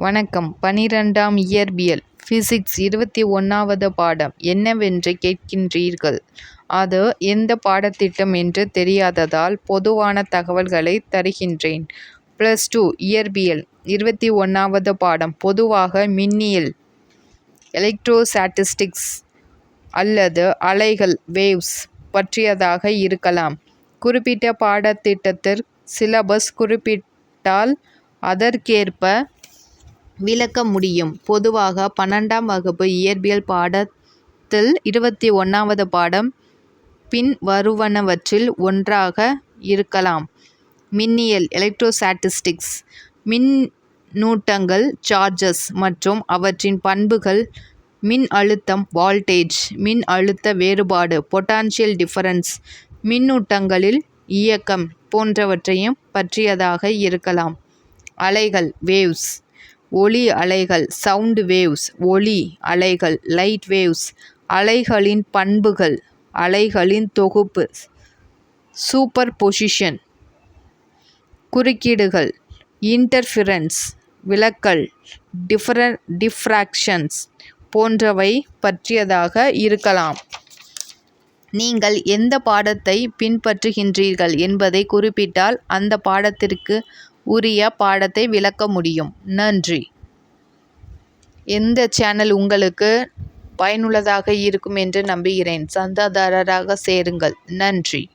வணக்கம். பனிரெண்டாம் இயற்பியல். ஃபிசிக்ஸ் இருபத்தி ஒன்றாவது பாடம். என்னவென்று கேட்கின்றீர்கள்? அது எந்த பாடத்திட்டம் என்று தெரியாததால் பொதுவான தகவல்களை தருகின்றேன். ப்ளஸ் டூ இயற்பியல். இருபத்தி ஒன்றாவது பாடம். பொதுவாக மின்னியல் எலக்ட்ரோஸ்டாட்டிஸ்டிக்ஸ் அல்லது அலைகள் வேவ்ஸ் பற்றியதாக இருக்கலாம். குறிப்பிட்ட பாடத்திட்டத்திற்கு சிலபஸ் குறிப்பிட்டால் அதற்கேற்ப விளக்க முடியும். பொதுவாக பன்னெண்டாம் வகுப்பு இயற்பியல் பாடத்தில் இருபத்தி ஒன்றாவது பாடம் பின்வருவனவற்றில் ஒன்றாக இருக்கலாம். மின்னியல் எலக்ட்ரோஸ்டாட்டிஸ்டிக்ஸ் மின்னூட்டங்கள் சார்ஜஸ் மற்றும் அவற்றின் பண்புகள் மின் அழுத்தம் வால்டேஜ் மின் அழுத்த வேறுபாடு பொட்டான்ஷியல் டிஃபரன்ஸ் மின்னூட்டங்களில் இயக்கம் போன்றவற்றையும் பற்றியதாக இருக்கலாம். அலைகள் வேவ்ஸ் ஒளி அலைகள் சவுண்ட் வேவ்ஸ் ஒளி அலைகள் லைட் வேவ்ஸ் அலைகளின் பண்புகள் அலைகளின் தொகுப்பு சூப்பர் பொசிஷன் குறுக்கீடுகள் இன்டர்ஃபிரன்ஸ் விலக்கல் டிஃபர டிஃப்ராக்ஷன்ஸ் போன்றவை பற்றியதாக இருக்கலாம். நீங்கள் எந்த பாடத்தை பின்பற்றுகின்றீர்கள் என்பதை குறிப்பிட்டால் அந்த பாடத்திற்கு உரிய பாடத்தை விளக்க முடியும். நன்றி. எந்த சேனல் உங்களுக்கு பயனுள்ளதாக இருக்கும் என்று நம்புகிறேன். சந்தாதாரராக சேருங்கள். நன்றி.